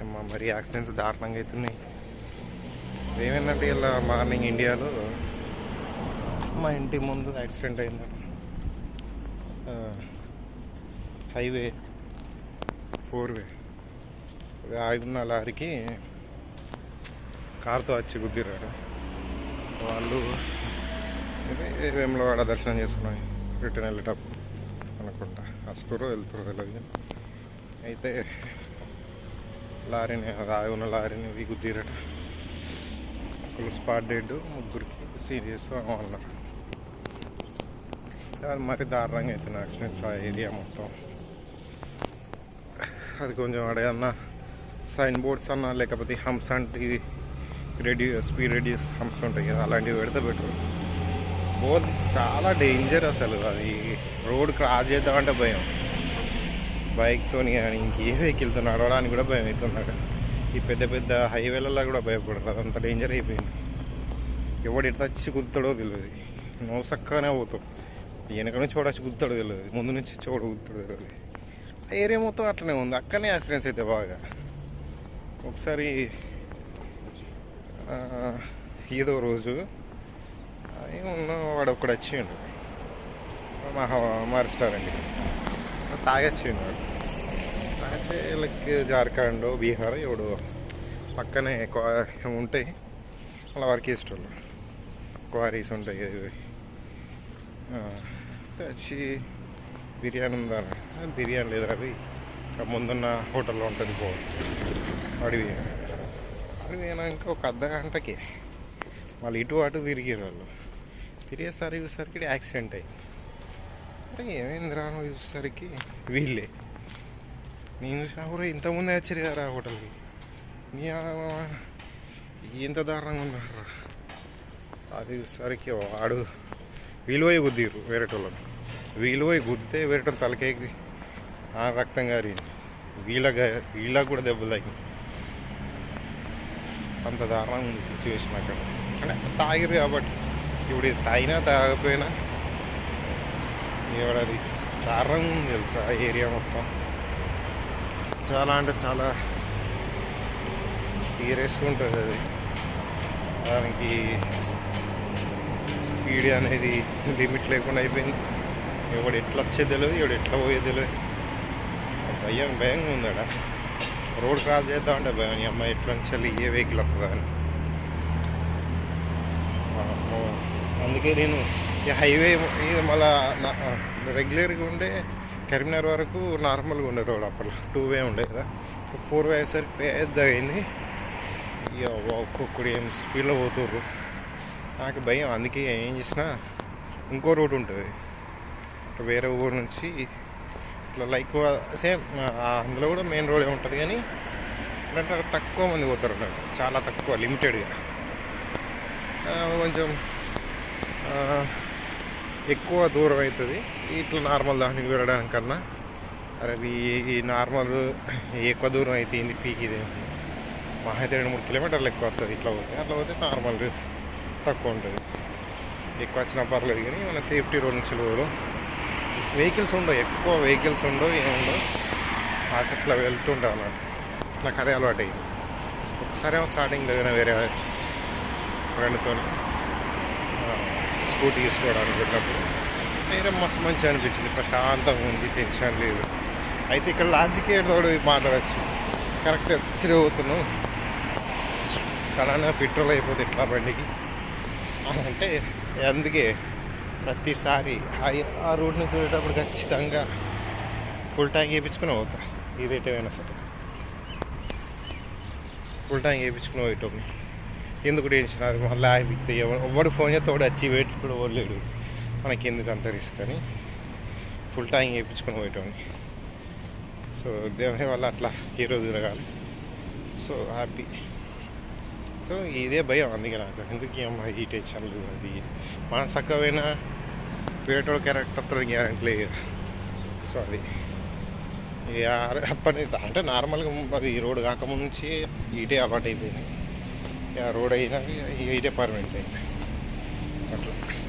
ఏమ్మా మరి యాక్సిడెంట్స్ దారుణంగా అవుతున్నాయి ఏమైందంటే ఇలా మార్నింగ్ ఇండియాలో మా ఇంటి ముందు యాక్సిడెంట్ అయింది. Highway four way. ఆగున్న లారీకి కార్తో వచ్చి గుద్దిరాడు. వాళ్ళు వేములో వేములవాడ దర్శనం చేసుకున్నాయి రిటర్న్ వెళ్ళేటప్పుడు అనుకుంటా. వస్తురో వెళ్తారో తెలియదు అయితే లారీని ఆగి ఉన్న లారీని వీగుద్దీరట ఒకళ్ళు స్పాట్ డెడ్ ముగ్గురికి సీరియస్ అన్నారు. అది మరి దారుణంగా అవుతుంది యాక్సిడెంట్స్ ఆ ఏరియా మొత్తం. అది కొంచెం అడగన్నా సైన్ బోర్డ్స్ అన్నా లేకపోతే హంప్స్ అంటే రెడ్యూ స్పీడ్ రెడ్యూస్ హంప్స్ ఉంటాయి కదా అలాంటివి పెడితే బెటర్ బోత్ చాలా డేంజర్ అసలు అది రోడ్ క్రాస్ చేద్దామంటే భయం. బైక్తో కానీ ఇంకే వెహికల్తో నడవడానికి కూడా భయం అవుతున్నాడు ఈ పెద్ద పెద్ద హైవేలలో కూడా భయపడరు. అదంత డేంజర్ అయిపోయింది. ఎవడు ఎట్లా వచ్చి కుదుతాడో తెలియదు నువ్వు చక్కగానే పోతావు. వెనక నుంచి చూడొచ్చి కుదుతాడో తెలియదు ముందు నుంచి చూడ కుదుతాడో తెలియదు ఆ ఏరియా మొత్తం అట్లనే ఉంది. అక్కడనే యాక్సిడెంట్స్ అయితే బాగా. ఒకసారి ఏదో రోజు ఏమన్నా వాడు ఒక్కడు వచ్చిండు. మా మా రెస్టారెంట్కి. తాగొచ్చిండు వాడు. లైక్ జార్ఖండ్ బీహార్ ఇప్పుడు పక్కనే ఉంటాయి. అలా వారికి ఇష్టం. క్వారీస్ ఉంటాయి. వచ్చి బిర్యానీ ఉందా? బిర్యానీ లేదు అవి ముందున్న హోటల్లో ఉంటుంది పో. అడవి. అడవి అయినాక ఒక అర్ధ గంటకి. వాళ్ళు ఇటు అటు తిరిగారు వాళ్ళు. తిరిగేసరికి చూసరికి యాక్సిడెంట్ అయ్యింది అంటే ఏమైంది రాను చూసేసరికి వీళ్ళే. నేను చూసిన కూడా ఇంతకుముందే వచ్చారు కదా హోటల్కి. నీ ఇంత దారుణంగా ఉన్నారా? అది సరికి వాడు విలువై గుద్దిరు వేరేటోళ్ళని. వీళ్ళు పోయి గుద్దితే వేరేటోళ్ళు తలకేకి ఆ రక్తం గారింది వీళ్ళ వీళ్ళకి కూడా దెబ్బలు తగ్గింది అంత దారుణంగా ఉంది సిచ్యువేషన్ అక్కడ. అంటే తాగిరు కాబట్టి ఇప్పుడు ఇది తాగినా తాగకపోయినా ఇవాడ అది దారుణంగా ఉంది తెలుసా ఆ ఏరియా మొత్తం. చాలా అంటే చాలా సీరియస్గా ఉంటుంది అది. దానికి స్పీడ్ అనేది లిమిట్ లేకుండా అయిపోయింది. ఎవడు ఎట్లా వచ్చేది తెలియదు ఎవడు ఎట్లా పోయేది తెలియదు. భయం భయంగా ఉందడా రోడ్ క్రాస్ చేద్దామంటే భయం. ఈ అమ్మాయి ఎట్లా నుంచి ఏ వెహికల్ వస్తుందని అని. అందుకే నేను ఈ హైవే మళ్ళీ మళ్ళా రెగ్యులర్గా ఉండే కరీంనగర్ వరకు నార్మల్గా ఉండే రోడ్ అప్పట్లో. టూ వే ఉండే కదా ఫోర్ వే అయ్యేసరికి పెద్ద అయింది. ఇక ఒక్కొక్కడు ఏం స్పీడ్లో పోతుర్రు. నాకు భయం. అందుకే ఏం చేసినా ఇంకో రోడ్ ఉంటుంది. వేరే ఊరు నుంచి ఇట్లా లైక్ సేమ్ అందులో కూడా మెయిన్ రోడే ఉంటుంది కానీ అంటే తక్కువ మంది పోతారు చాలా తక్కువ లిమిటెడ్గా కొంచెం ఎక్కువ దూరం అవుతుంది. ఇట్లా నార్మల్ దానికి వెళ్ళడానికన్నా అరే ఈ- నార్మల్ ఎక్కువ దూరం అయితే ఏంది పీక్ ఇది? మా అయితే రెండు మూడు కిలోమీటర్లు ఎక్కువ వస్తుంది. ఇట్లా పోతే అట్లా పోతే నార్మల్ తక్కువ ఉంటుంది. ఎక్కువ వచ్చినా పర్లేదు కానీ మన సేఫ్టీ రోడ్ నుంచి పోదాం. వెహికల్స్ ఉండవు ఎక్కువ వెహికల్స్ ఉండవు ఏముండవు ఆసక్తిలో వెళ్తుంటాం అన్నమాట. నాకు అదే అలవాటు అయ్యింది ఒకసారి ఏమో స్టార్టింగ్ లేదు వేరే ఫ్రెండ్తో స్కూటీ తీసుకోవడానికి వెళ్ళినప్పుడు వేరే మస్తు మంచిగా అనిపించింది. ప్రశాంతంగా ఉంది టెన్షన్ లేదు. అయితే ఇక్కడ లాజిక్ ఏడోడు మాట్లాడచ్చు. కరెక్ట్ వచ్చి పోతున్నావు సడన్గా పెట్రోల్ అయిపోతే ఎట్లా బండికి? అంటే అందుకే ప్రతిసారి ఆ- ఆ రోడ్ నుంచి వెళ్ళేటప్పుడు ఖచ్చితంగా ఫుల్ ట్యాంక్ వేయించుకుని పోతా. ఇదేటైనా సరే. ఫుల్ ట్యాంక్ వేయించుకుని పోయేటోని ఎందుకు టెన్షన్? అది మళ్ళీ ఆగితే ఎవడు ఫోన్ చేస్తే వాడు వచ్చి వెయిట్ కూడా ఓడలేడు మనకి ఎందుకు అంత రిస్క్ అని ఫుల్ ట్యాంక్ వేయించుకొని పోయేటోని సో దేవుని వల్ల అట్లా ఈ రోజు తిరగాలి సో హ్యాపీ. సో ఇదే భయం అందుకే నాకు. ఎందుకు ఏమో ఈ టెన్షన్లు అది? మన చక్కవైనా వేటోడు క్యారెక్టర్ గ్యారెంటీ లేదు. సో అది. అప్పటి అంటే నార్మల్గా అది రోడ్ కాకముందు నుంచి ఈటే అలవాటు అయిపోయింది రోడ్ అయినా ఈ డిపార్ట్మెంట్ అయినా. అట్లా.